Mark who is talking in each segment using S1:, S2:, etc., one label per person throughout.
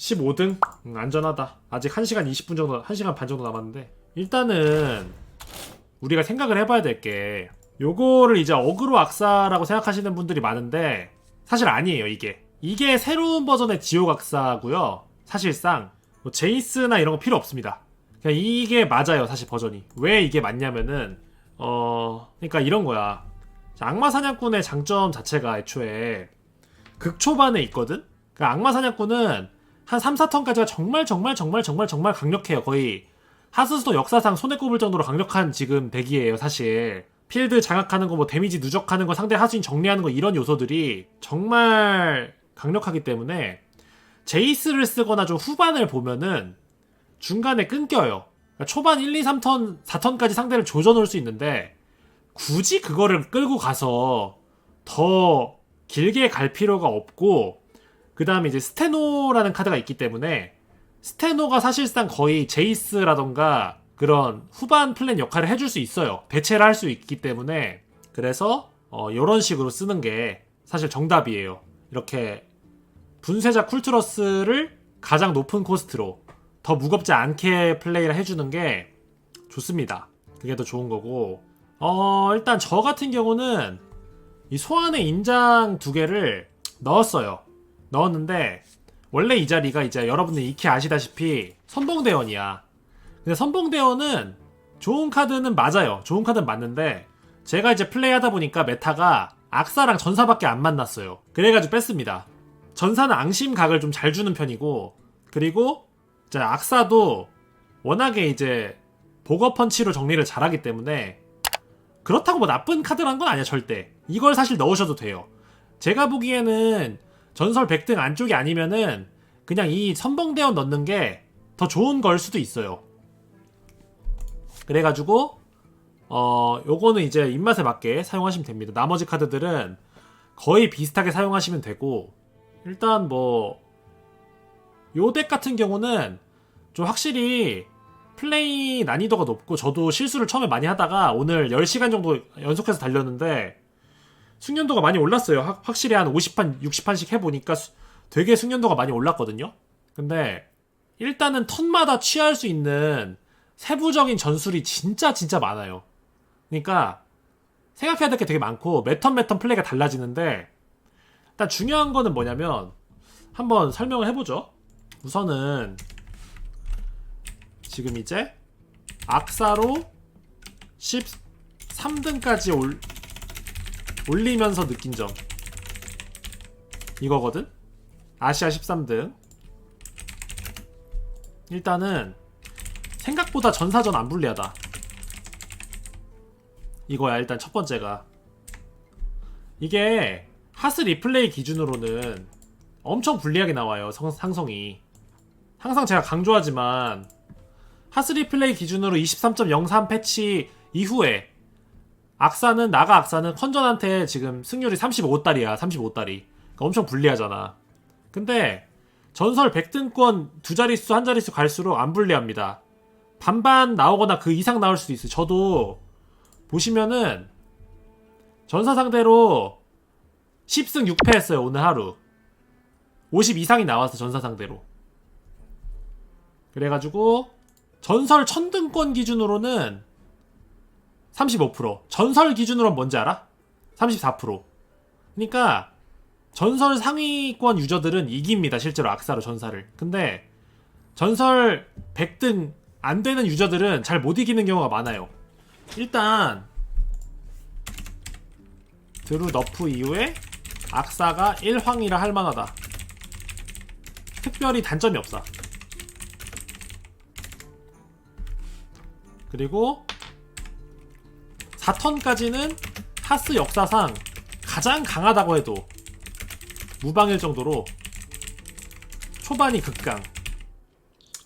S1: 15등? 음, 안전하다. 아직 1시간 20분 정도, 1시간 반 정도 남았는데. 일단은, 우리가 생각을 해봐야 될 게, 요거를 이제 어그로 악사라고 생각하시는 분들이 많은데, 사실 아니에요, 이게. 이게 새로운 버전의 지옥 악사고요 사실상, 뭐 제이스나 이런 거 필요 없습니다. 그냥 이게 맞아요, 사실 버전이. 왜 이게 맞냐면은, 어, 그러니까 이런 거야. 자, 악마 사냥꾼의 장점 자체가 애초에 극초반에 있거든? 그 악마 사냥꾼은 한 3, 4턴까지가 정말 정말 정말 정말 정말 강력해요. 거의 하스스톤 역사상 손에 꼽을 정도로 강력한 지금 덱이에요, 사실. 필드 장악하는 거, 뭐 데미지 누적하는 거, 상대 하수인 정리하는 거 이런 요소들이 정말 강력하기 때문에 제이스를 쓰거나 좀 후반을 보면은 중간에 끊겨요. 그러니까 초반 1, 2, 3턴, 4턴까지 상대를 조져놓을 수 있는데 굳이 그거를 끌고 가서 더 길게 갈 필요가 없고 그 다음에 이제 스테노라는 카드가 있기 때문에 스테노가 사실상 거의 제이스라던가 그런 후반 플랜 역할을 해줄 수 있어요. 대체를 할 수 있기 때문에 그래서 어, 이런 식으로 쓰는 게 사실 정답이에요. 이렇게 분쇄자 쿨트러스를 가장 높은 코스트로 더 무겁지 않게 플레이를 해주는 게 좋습니다. 그게 더 좋은 거고 어 일단 저 같은 경우는 이 소환의 인장 두 개를 넣었어요. 넣었는데 원래 이 자리가 이제 여러분들 익히 아시다시피 선봉대원이야. 근데 선봉대원은 좋은 카드는 맞아요. 좋은 카드는 맞는데 제가 이제 플레이하다 보니까 메타가 악사랑 전사밖에 안 만났어요. 그래가지고 뺐습니다. 전사는 앙심각을 좀 잘 주는 편이고 그리고 이제 악사도 워낙에 이제 보거 펀치로 정리를 잘하기 때문에 그렇다고 뭐 나쁜 카드란 건 아니야 절대 이걸 사실 넣으셔도 돼요 제가 보기에는 전설 100등 안쪽이 아니면은 그냥 이 선봉대원 넣는 게 더 좋은 걸 수도 있어요. 그래가지고 어 요거는 이제 입맛에 맞게 사용하시면 됩니다. 나머지 카드들은 거의 비슷하게 사용하시면 되고 일단 뭐 요 덱 같은 경우는 좀 확실히 플레이 난이도가 높고 저도 실수를 처음에 많이 하다가 오늘 10시간 정도 연속해서 달렸는데 숙련도가 많이 올랐어요. 확- 확실히 한 50판, 60판씩 해보니까 수- 되게 숙련도가 많이 올랐거든요. 근데 일단은 턴마다 취할 수 있는 세부적인 전술이 진짜 진짜 많아요. 그러니까 생각해야 될 게 되게 많고 매턴 매턴 플레이가 달라지는데 일단 중요한 거는 뭐냐면 한번 설명을 해보죠. 우선은 지금 이제 악사로 13등까지 올, 올리면서 느낀 점. 이거거든? 아시아 13등. 일단은 생각보다 전사전 안 불리하다. 이거야 일단 첫 번째가. 이게 하스 리플레이 기준으로는 엄청 불리하게 나와요 성- 상성이. 항상 제가 강조하지만 하스 리 플레이 기준으로 23.03 패치 이후에 악사는 나가 악사는 컨전한테 지금 승률이 35달이야 35달이 그러니까 엄청 불리하잖아. 근데 전설 100등권 두 자릿수 한 자릿수 갈수록 안 불리합니다. 반반 나오거나 그 이상 나올 수도 있어요. 저도 보시면은 전사 상대로 10승 6패 했어요 오늘 하루. 50 이상이 나왔어 전사 상대로. 그래가지고 전설 천등권 기준으로는 35% 전설 기준으로는 뭔지 알아? 34% 그러니까 전설 상위권 유저들은 이깁니다 실제로 악사로 전사를. 근데 전설 100등 안 되는 유저들은 잘 못 이기는 경우가 많아요. 일단 드루 너프 이후에 악사가 1황이라 할 만하다. 특별히 단점이 없어. 그리고 4턴까지는 하스 역사상 가장 강하다고 해도 무방일 정도로 초반이 극강.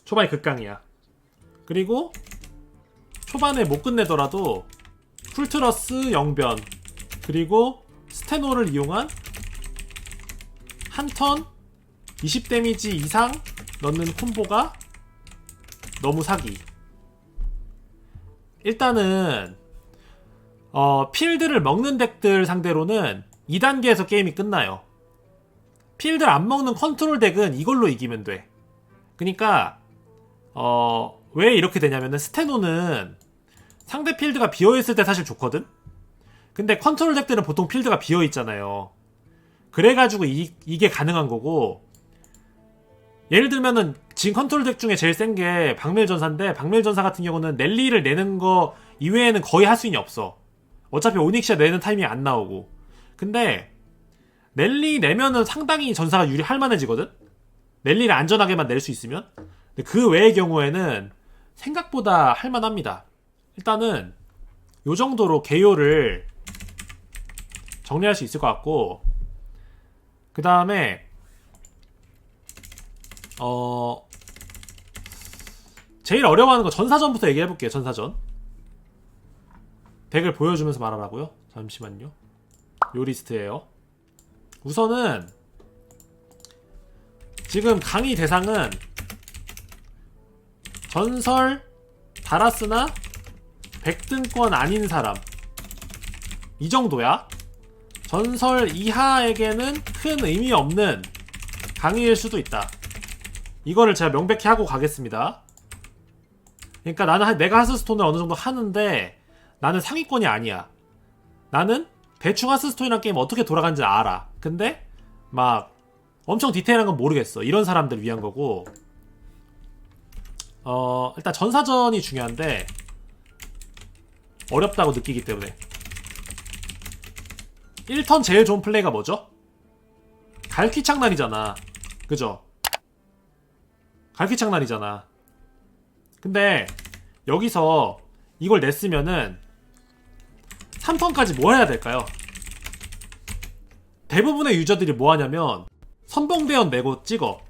S1: 초반이 극강이야. 그리고 초반에 못 끝내더라도 풀트러스 영변 그리고 스테노를 이용한 한 턴 20 데미지 이상 넣는 콤보가 너무 사기. 일단은 어, 필드를 먹는 덱들 상대로는 2단계에서 게임이 끝나요. 필드를 안 먹는 컨트롤 덱은 이걸로 이기면 돼. 그니까 어, 왜 이렇게 되냐면은 스테노는 상대 필드가 비어 있을 때 사실 좋거든? 근데 컨트롤 덱들은 보통 필드가 비어 있잖아요. 그래가지고 이, 이게 가능한 거고, 예를 들면은 지금 컨트롤 덱 중에 제일 센 게 박밀전사인데, 박밀전사 같은 경우는 넬리를 내는 거 이외에는 거의 할 수 있는 없어. 어차피 오닉시아 내는 타이밍이 안 나오고. 근데, 넬리 내면은 상당히 전사가 유리할 만해지거든? 넬리를 안전하게만 낼 수 있으면? 근데 그 외의 경우에는 생각보다 할만합니다. 일단은 요 정도로 개요를 정리할 수 있을 것 같고 그 다음에 어 제일 어려워하는 거 전사전부터 얘기해 볼게요. 전사전 덱을 보여주면서 말하라고요. 잠시만요. 요 리스트예요. 우선은 지금 강의 대상은 전설 다라스나 백등권 아닌 사람 이 정도야. 전설 이하에게는 큰 의미 없는 강의일 수도 있다. 이거를 제가 명백히 하고 가겠습니다. 그러니까 나는 하- 내가 하스스톤을 어느 정도 하는데 나는 상위권이 아니야. 나는 대충 하스스톤이란 게임 어떻게 돌아가는지 알아. 근데 막 엄청 디테일한 건 모르겠어. 이런 사람들 위한 거고. 어, 일단 전사전이 중요한데 어렵다고 느끼기 때문에 1턴 제일 좋은 플레이가 뭐죠? 갈퀴창날이잖아. 그죠? 갈퀴창날이잖아. 근데 여기서 이걸 냈으면은 3턴까지 뭐 해야 될까요? 대부분의 유저들이 뭐 하냐면 선봉대원 내고 찍어.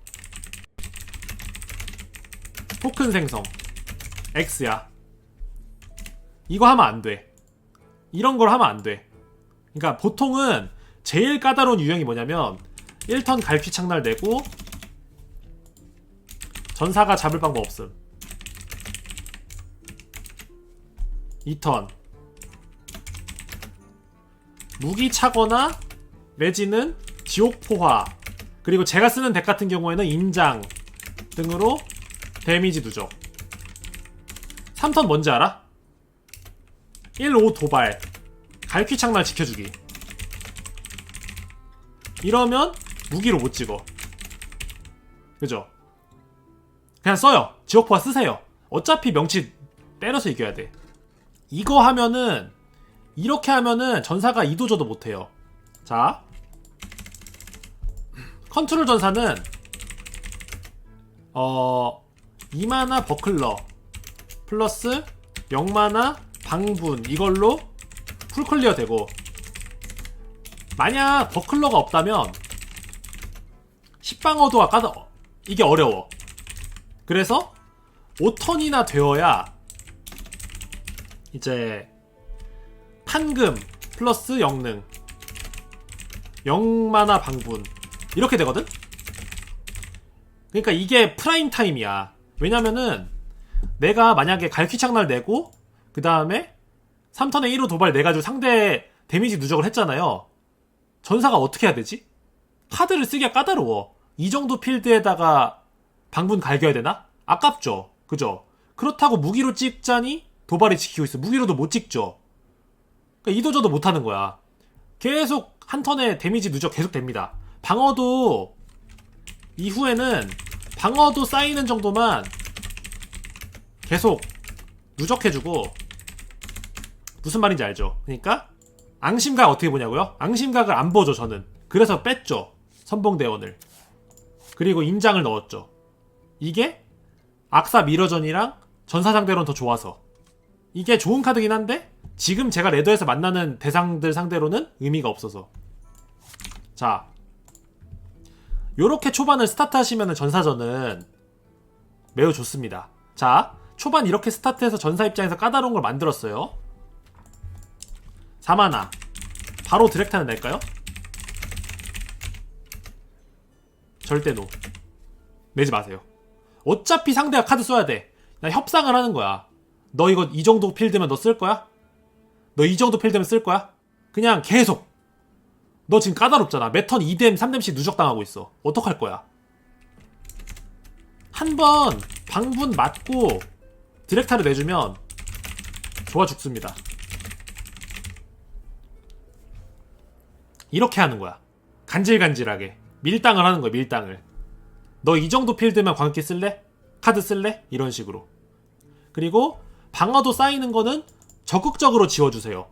S1: 토큰 생성. X야. 이거 하면 안 돼. 이런 걸 하면 안 돼. 그러니까 보통은 제일 까다로운 유형이 뭐냐면 1턴 갈퀴 창날 내고 전사가 잡을 방법 없음. 2턴 무기 차거나 내지는 지옥 포화. 그리고 제가 쓰는 덱 같은 경우에는 인장 등으로 데미지 누적. 3턴 뭔지 알아? 1, 5 도발. 갈퀴 창날 지켜주기. 이러면 무기로 못 찍어. 그죠? 그냥 써요. 지옥포화 쓰세요. 어차피 명치 때려서 이겨야 돼. 이거 하면은 이렇게 하면은 전사가 이도저도 못해요. 자. 컨트롤 전사는 어 2마나 버클러 플러스 0마나 방분 이걸로 풀클리어 되고 만약 버클러가 없다면 10방어도가 까다 이게 어려워. 그래서 5턴이나 되어야 이제 판금 플러스 영능 0마나 방분 이렇게 되거든? 그러니까 이게 프라임 타임이야 왜냐면은 내가 만약에 갈퀴창날 내고 그 다음에 3턴에 1호 도발 내가지고 상대 데미지 누적을 했잖아요 전사가 어떻게 해야 되지? 카드를 쓰기가 까다로워 이 정도 필드에다가 방분 갈겨야 되나? 아깝죠 그죠? 그렇다고 무기로 찍자니 도발이 지키고 있어 무기로도 못 찍죠 그러니까 이도저도 못하는 거야. 계속 한 턴에 데미지 누적 계속 됩니다. 방어도 이후에는 방어도 쌓이는 정도만 계속 누적해주고 무슨 말인지 알죠? 그러니까 앙심각 어떻게 보냐고요? 앙심각을 안 보죠 저는. 그래서 뺐죠 선봉대원을. 그리고 인장을 넣었죠. 이게 악사 미러전이랑 전사 상대로는 더 좋아서. 이게 좋은 카드긴 한데 지금 제가 레더에서 만나는 대상들 상대로는 의미가 없어서. 자 요렇게 초반을 스타트 하시면 전사전은 매우 좋습니다. 자 초반 이렇게 스타트해서 전사 입장에서 까다로운 걸 만들었어요. 4마나 바로 드랙타는 낼까요? 절대 노. 내지 마세요. 어차피 상대가 카드 써야 돼나 협상을 하는 거야. 너 이거 이 정도 필드면 너 쓸 거야? 너 이 정도 필드면 쓸 거야? 그냥 계속 너 지금 까다롭잖아 매턴 2뎀 3뎀씩 누적당하고 있어 어떡할 거야 한 번 방분 맞고 디렉타를 내주면 좋아 죽습니다. 이렇게 하는 거야. 간질간질하게. 밀당을 하는 거야, 밀당을. 너 이 정도 필드면 광기 쓸래? 카드 쓸래? 이런 식으로. 그리고 방어도 쌓이는 거는 적극적으로 지워주세요.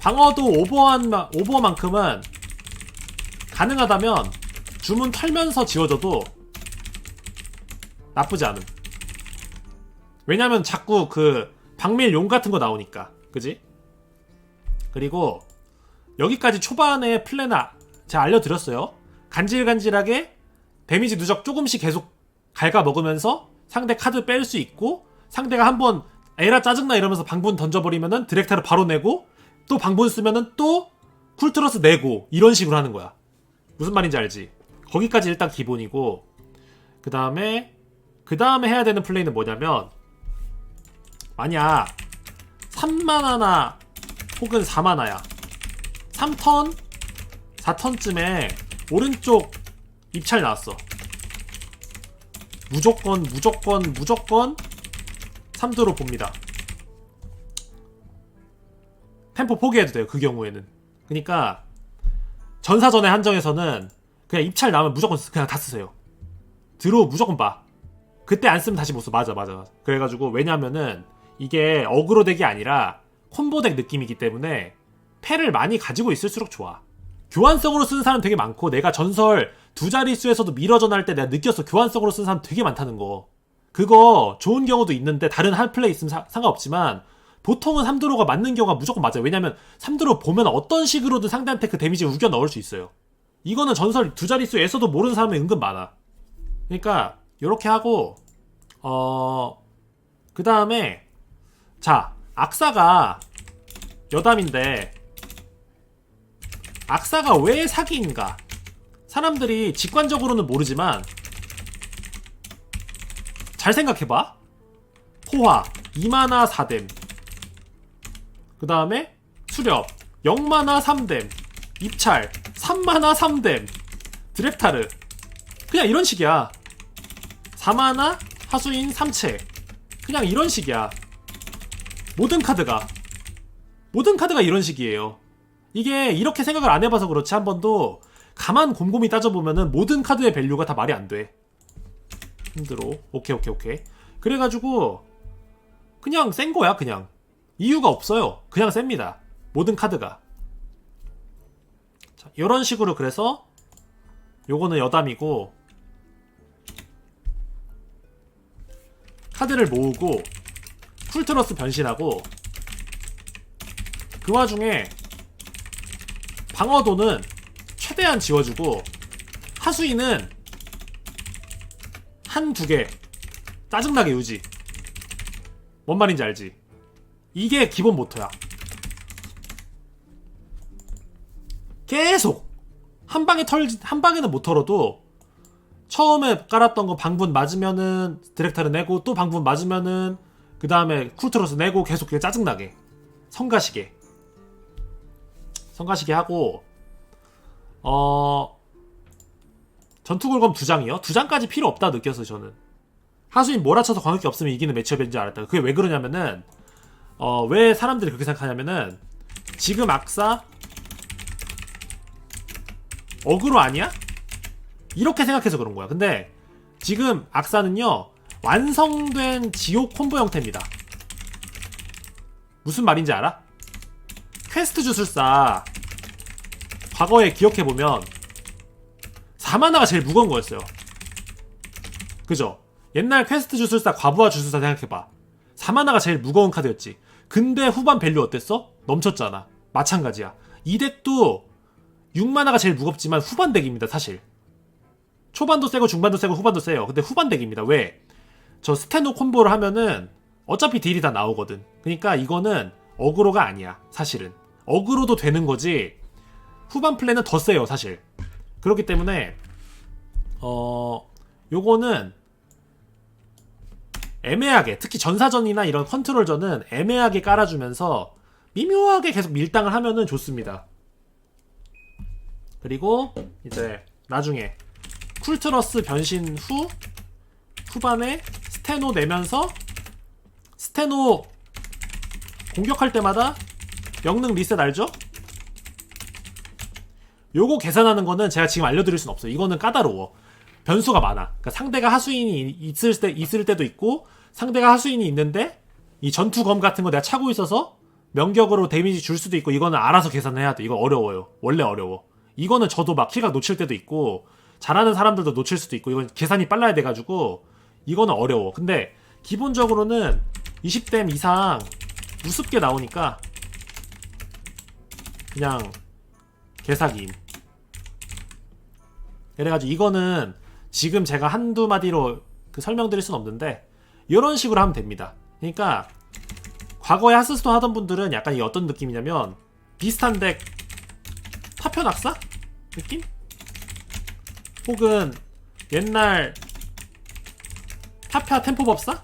S1: 방어도 오버한, 마- 오버만큼은 가능하다면 주문 털면서 지워줘도 나쁘지 않음. 왜냐면 자꾸 그 박밀 용 같은 거 나오니까. 그지? 그리고 여기까지 초반에 플랜을 아- 제가 알려드렸어요. 간질간질하게 데미지 누적 조금씩 계속 갉아 먹으면서 상대 카드 뺄 수 있고 상대가 한번 에라 짜증나 이러면서 방분 던져버리면은 디렉타를 바로 내고 또 방분 쓰면은 또 쿨트러스 내고 이런 식으로 하는 거야. 무슨 말인지 알지? 거기까지 일단 기본이고 그 다음에 그 다음에 해야 되는 플레이는 뭐냐면 만약 3만화나 혹은 4만화야 3턴 4턴쯤에 오른쪽 입찰 나왔어 무조건 무조건 무조건 3두로 봅니다 템포 포기해도 돼요 그 경우에는 그니까 전사전의 한정에서는 그냥 입찰 나오면 무조건 쓰- 그냥 다 쓰세요 드로우 무조건 봐 그때 안 쓰면 다시 못 써. 맞아, 맞아. 맞아. 그래가지고, 왜냐면은, 이게 어그로 덱이 아니라, 콤보 덱 느낌이기 때문에, 패를 많이 가지고 있을수록 좋아. 교환성으로 쓰는 사람 되게 많고, 내가 전설 두 자릿수에서도 미러전 할 때 내가 느꼈어. 교환성으로 쓰는 사람 되게 많다는 거. 그거 좋은 경우도 있는데, 다른 할 플레이 있으면 사- 상관없지만, 보통은 3드로가 맞는 경우가 무조건 맞아요. 왜냐면, 3드로 보면 어떤 식으로든 상대한테 그 데미지 우겨 넣을 수 있어요. 이거는 전설 두 자릿수에서도 모르는 사람이 은근 많아. 그러니까 요렇게 하고 어 그 다음에 자 악사가 여담인데 악사가 왜 사기인가 사람들이 직관적으로는 모르지만 잘 생각해봐. 포화 2마나 4댐. 그 다음에 수렵 0마나 3댐. 입찰 3마나 3댐. 드랩타르. 그냥 이런 식이야. 4마나 하수인 3채. 그냥 이런 식이야. 모든 카드가. 모든 카드가 이런 식이에요. 이게 이렇게 생각을 안 해봐서 그렇지 한 번도. 가만 곰곰이 따져보면은 모든 카드의 밸류가 다 말이 안돼 힘들어. 오케이 오케이 오케이. 그래가지고 그냥 센 거야 그냥. 이유가 없어요. 그냥 셉니다. 모든 카드가. 자, 이런 식으로 그래서 요거는 여담이고 카드를 모으고 쿨트러스 변신하고 그 와중에 방어도는 최대한 지워주고 하수인은 한 두 개 짜증나게 유지. 뭔 말인지 알지? 이게 기본 모토야. 계속 한 방에 털한 방에는 못 털어도 처음에 깔았던 거 방분 맞으면은 디렉타를 내고 또 방분 맞으면은 그 다음에 쿨트러스 내고 계속 그냥 짜증나게. 성가시게. 성가시게 하고 어 전투골검 두 장이요? 두 장까지 필요 없다 느꼈어요 저는 하수인 몰아쳐서 광역기 없으면 이기는 매치업인 줄 알았다 그게 왜 그러냐면은 어 왜 사람들이 그렇게 생각하냐면은 지금 악사 어그로 아니야? 이렇게 생각해서 그런 거야. 근데 지금 악사는요 완성된 지옥 콤보 형태입니다. 무슨 말인지 알아? 퀘스트 주술사 과거에 기억해 보면 4만화가 제일 무거운 거였어요. 그죠? 옛날 퀘스트 주술사 과부하 주술사 생각해봐. 4만화가 제일 무거운 카드였지. 근데 후반 밸류 어땠어? 넘쳤잖아. 마찬가지야. 이 덱도 6만화가 제일 무겁지만 후반 덱입니다, 사실. 초반도 세고 중반도 세고 후반도 세요. 근데 후반 덱입니다. 왜? 저 스테노 콤보를 하면은 어차피 딜이 다 나오거든. 그러니까 이거는 어그로가 아니야. 사실은. 어그로도 되는 거지. 후반 플랜은 더 세요, 사실. 그렇기 때문에 어 요거는 애매하게 특히 전사전이나 이런 컨트롤전은 애매하게 깔아주면서 미묘하게 계속 밀당을 하면은 좋습니다. 그리고 이제 나중에 쿨트러스 변신 후 후반에 스테노 내면서 스테노 공격할 때마다 영능 리셋 알죠? 요거 계산하는 거는 제가 지금 알려드릴 순 없어요. 이거는 까다로워. 변수가 많아. 그러니까 상대가 하수인이 있을 때 있을 때도 있고 상대가 하수인이 있는데 이 전투검 같은 거 내가 차고 있어서 명격으로 데미지 줄 수도 있고 이거는 알아서 계산해야 돼. 이거 어려워요. 원래 어려워. 이거는 저도 막 키가 놓칠 때도 있고 잘하는 사람들도 놓칠 수도 있고 이건 계산이 빨라야 돼 가지고 이거는 어려워. 근데 기본적으로는 20댐 이상 우습게 나오니까 그냥 개사기임. 그래가지고 이거는 지금 제가 한두 마디로 그 설명드릴 순 없는데 이런 식으로 하면 됩니다. 그러니까 과거에 하스스톤 하던 분들은 약간 이 어떤 느낌이냐면 비슷한 덱 타표 낙사 느낌? 혹은 옛날 타파 템포 법사?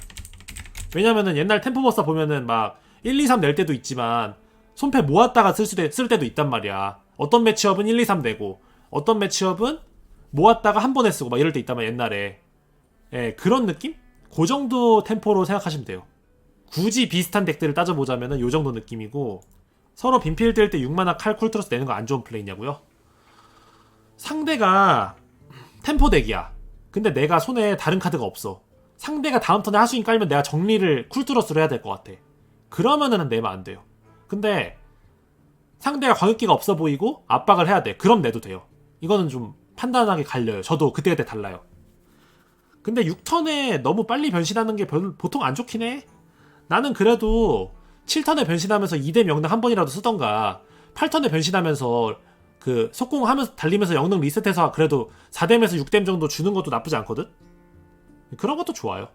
S1: 왜냐면은 옛날 템포 법사 보면은 막 1, 2, 3 낼 때도 있지만 손패 모았다가 쓸, 수도, 쓸 때도 있단 말이야. 어떤 매치업은 1, 2, 3 내고 어떤 매치업은 모았다가 한 번에 쓰고 막 이럴 때 말이야 옛날에. 예, 그런 느낌? 그 정도 템포로 생각하시면 돼요. 굳이 비슷한 덱들을 따져보자면은 요 정도 느낌이고 서로 빈필 뜰때 6만화 칼 쿨트러스 내는 거 안 좋은 플레이냐고요? 상대가 템포 덱이야. 근데 내가 손에 다른 카드가 없어. 상대가 다음 턴에 하수인 깔면 내가 정리를 쿨트러스로 해야 될 것 같아. 그러면은 내면 안 돼요. 근데 상대가 광역기가 없어 보이고 압박을 해야 돼. 그럼 내도 돼요. 이거는 좀 판단하기 갈려요. 저도 그때그때 달라요. 근데 6턴에 너무 빨리 변신하는 게 별- 보통 안 좋긴 해. 나는 그래도 7턴에 변신하면서 2대 명당 한 번이라도 쓰던가 8턴에 변신하면서 그 속공하면서 달리면서 영능 리셋해서 그래도 4댐에서 6댐 정도 주는 것도 나쁘지 않거든? 그런 것도 좋아요.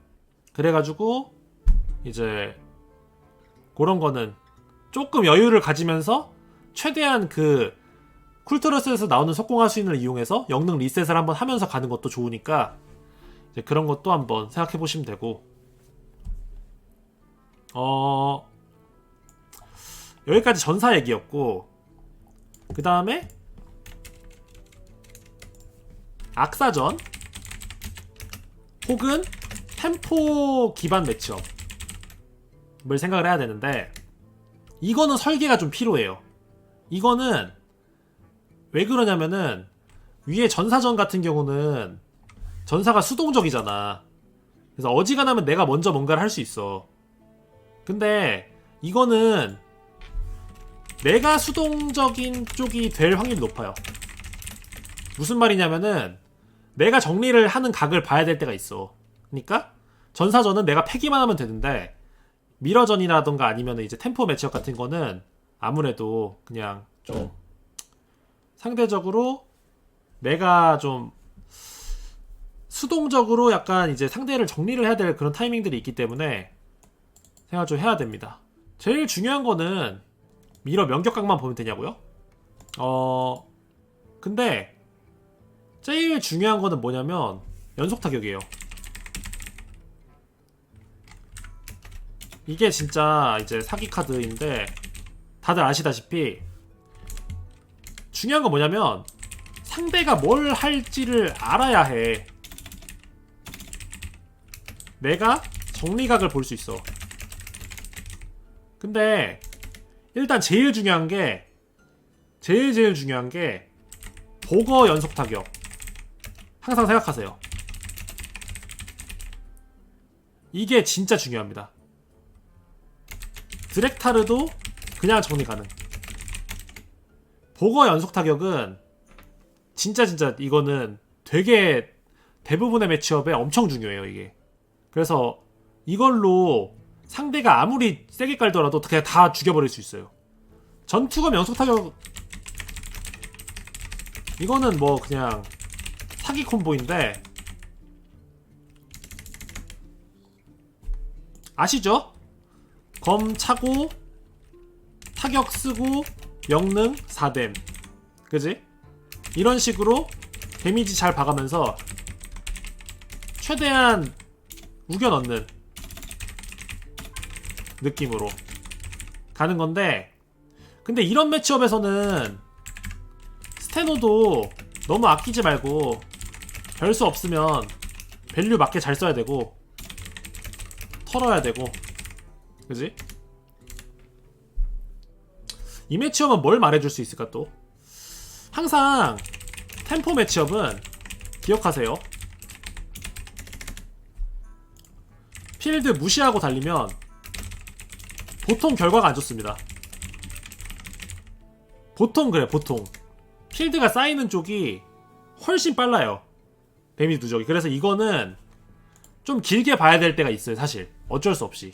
S1: 그래가지고 이제 그런 거는 조금 여유를 가지면서 최대한 그 쿨트러스에서 나오는 있는 이용해서 영능 리셋을 한번 하면서 가는 것도 좋으니까 그런 것도 한번 생각해 보시면 되고 어 여기까지 전사 얘기였고 그 다음에 악사전 혹은 템포 기반 매치업을 생각을 해야 되는데 이거는 설계가 좀 필요해요. 이거는 왜 그러냐면은 위에 전사전 같은 경우는 전사가 수동적이잖아. 그래서 어지간하면 내가 먼저 뭔가를 할 수 있어. 근데 이거는 내가 수동적인 쪽이 될 확률이 높아요. 무슨 말이냐면은 내가 정리를 하는 각을 봐야 될 때가 있어. 그러니까 전사전은 내가 패기만 하면 되는데 미러전이라던가 아니면 이제 템포 매치업 같은 거는 아무래도 그냥 좀 상대적으로 내가 좀 수동적으로 약간 이제 상대를 정리를 해야 될 그런 타이밍들이 있기 때문에 생각 좀 해야 됩니다. 제일 중요한 거는 미러 면격각만 보면 되냐고요? 어 근데 제일 중요한 거는 뭐냐면 연속 타격이에요. 이게 진짜 이제 사기 카드인데 다들 아시다시피 중요한 건 뭐냐면 상대가 뭘 할지를 알아야 해. 내가 정리각을 볼 수 있어. 근데 일단 제일 중요한 게 제일 제일 중요한 게 보거 연속 타격. 항상 생각하세요. 이게 진짜 중요합니다. 드렉타르도 그냥 정리 가능. 보거 연속 타격은 진짜 진짜 이거는 되게 대부분의 매치업에 엄청 중요해요 이게. 그래서 이걸로 상대가 아무리 세게 깔더라도 그냥 다 죽여버릴 수 있어요. 전투가 연속 타격 이거는 뭐 그냥 사기 콤보인데 아시죠? 검 차고 타격 쓰고 영능 4댐 그지? 이런 식으로 데미지 잘 봐가면서 최대한 우겨 넣는 느낌으로 가는 건데 근데 이런 매치업에서는 스테노도 너무 아끼지 말고 별수 없으면 밸류 맞게 잘 써야 되고 털어야 되고 그지? 이 매치업은 뭘 말해줄 수 있을까 또? 항상 템포 매치업은 기억하세요. 필드 무시하고 달리면 보통 결과가 안 좋습니다. 보통 그래 보통. 필드가 쌓이는 쪽이 훨씬 빨라요. 데미지 누적이. 그래서 이거는 좀 길게 봐야 될 때가 있어요 사실. 어쩔 수 없이.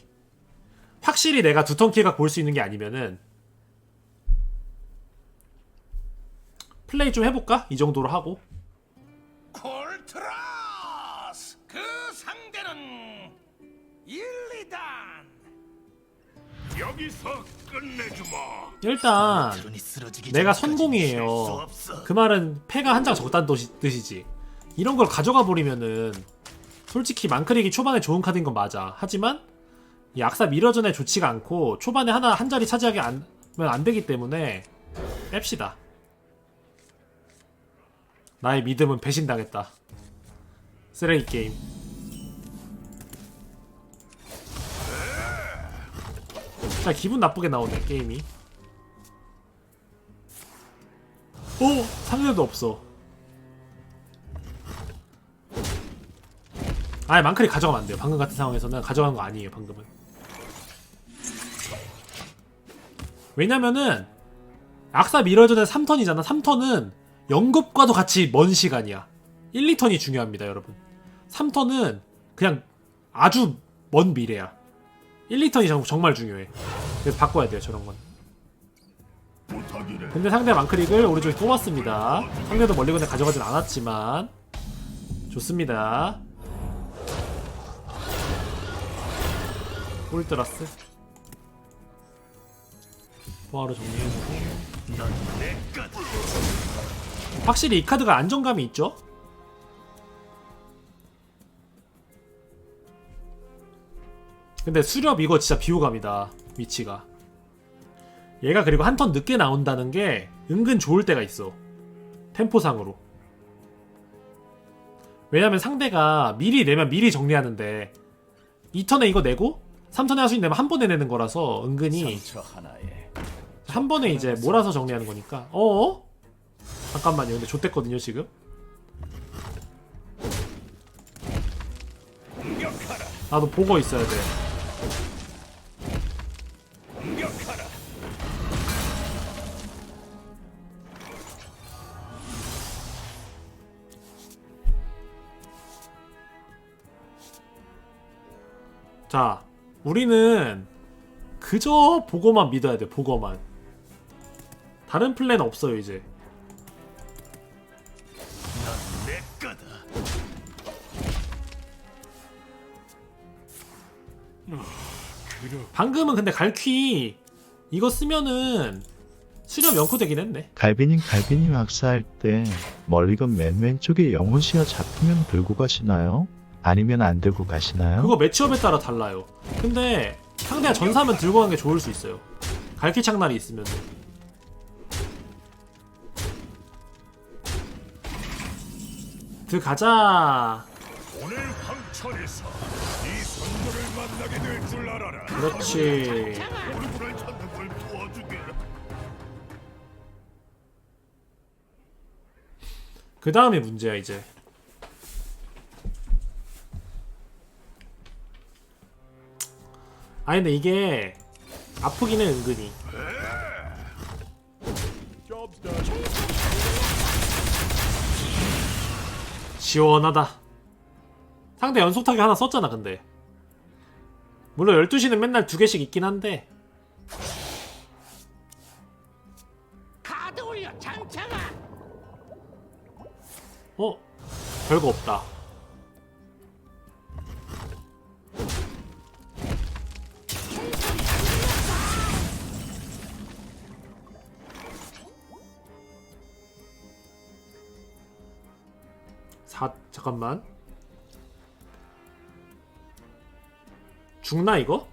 S1: 확실히 내가 두턴 킬각 볼 수 있는 게 아니면은 플레이 좀 해볼까? 이 정도로 하고.
S2: 콜트라스! 그 상대는 1, 2단!
S3: 여기서 끝내주마.
S1: 일단
S2: 드론이 쓰러지기
S1: 내가
S2: 전까지 쉴수
S1: 선공이에요.
S2: 없어.
S1: 그 말은 패가 한 장 적다는 뜻이- 뜻이지. 이런 걸 가져가 버리면은 솔직히 만크릭이 초반에 좋은 카드인 건 맞아. 하지만 이 악사 미러전에 좋지가 않고 초반에 하나 한 자리 차지하게 안, 면안 되기 때문에 뺍시다 나의 믿음은 배신당했다. 쓰레기 게임. 자 기분 나쁘게 나오네 게임이. 오! 상대도 없어. 아예 망크리 가져가면 안 돼요. 방금 같은 상황에서는 가져가는 거 아니에요 방금은. 왜냐면은 악사 미러전에 3턴이잖아. 3턴은 연급과도 같이 먼 시간이야 1, 2턴이 중요합니다 여러분 3턴은 그냥 아주 먼 미래야 1, 2턴이 정- 정말 중요해 그래서 바꿔야 돼요 저런 건. 근데 상대 망크릭을 오른쪽에 뽑았습니다. 상대도 멀리건에 가져가진 않았지만 좋습니다. 폴드라스 포화로 정리해주고. 확실히 이 카드가 안정감이 있죠? 근데 수렵 이거 진짜 비호감이다 위치가. 얘가 그리고 한 턴 늦게 나온다는 게 은근 좋을 때가 있어. 템포상으로. 왜냐면 상대가 미리 내면 미리 정리하는데 2턴에 이거 내고 3턴에 하수인 내면 한 번에 내는 거라서 은근히 한 번에 이제 몰아서 정리하는 거니까. 어어? 잠깐만요 근데 좆됐거든요 지금. 나도 보고 있어야 돼. 자, 우리는 그저 보고만 믿어야 돼, 보고만. 다른 플랜 없어요, 이제. 방금은 근데 갈퀴 이거 쓰면은 수렴 연코 되긴 했네.
S4: 갈비님 갈비님 학사할 때 멀리건 맨 왼쪽에 영혼시야 잡히면 들고 가시나요? 아니면 안 들고 가시나요?
S1: 그거 매치업에 따라 달라요. 근데 상대가 전사면 들고 가는 게 좋을 수 있어요. 갈퀴 창날이 있으면. 들어가자.
S3: 오늘 황천에서
S1: 그렇지. 그 다음에 문제야 이제. 아니 근데 이게 아프기는 은근히. 시원하다. 상대 연속 타격 하나 썼잖아 근데. 물론 12시는 맨날 두 개씩 있긴 한데. 어? 별거 없다. 사 잠깐만. 죽나 이거?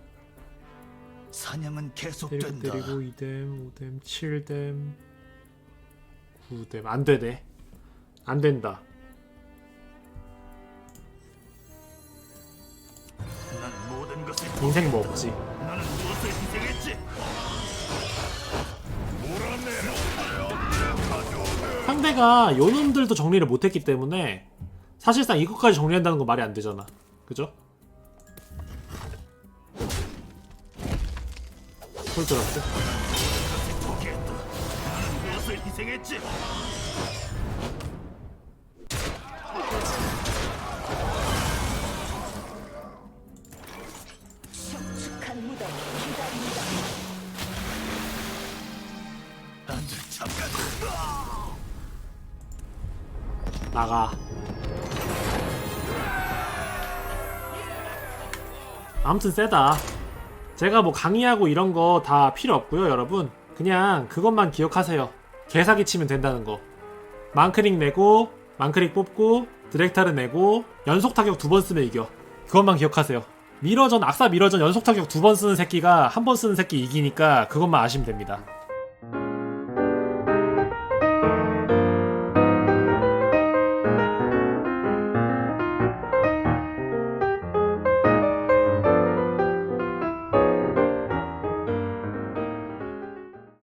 S2: 사냥은 계속된다.
S1: 때리고 2댐, 5댐, 7댐, 9댐 안 되네. 안 된다. 난 모든 것을 인생 뭐 없지.
S2: 나는 무엇을 희생했지?
S1: 상대가 요놈들도 정리를 못했기 때문에 사실상 이것까지 정리한다는 건 말이 안 되잖아. 그죠?
S2: 희생했지?
S5: 축한 무덤 기다립니다.
S2: 잠깐.
S1: 나가 아무튼 세다 제가 뭐 강의하고 이런 거 다 필요 없고요 여러분. 그냥 그것만 기억하세요. 개사기 치면 된다는 거. 망크릭 내고 망크릭 뽑고 드렉타르 내고 연속 타격 두 번 쓰면 이겨. 그것만 기억하세요. 미러전 악사 미러전 연속 타격 두 번 쓰는 새끼가 한 번 쓰는 새끼 이기니까 그것만 아시면 됩니다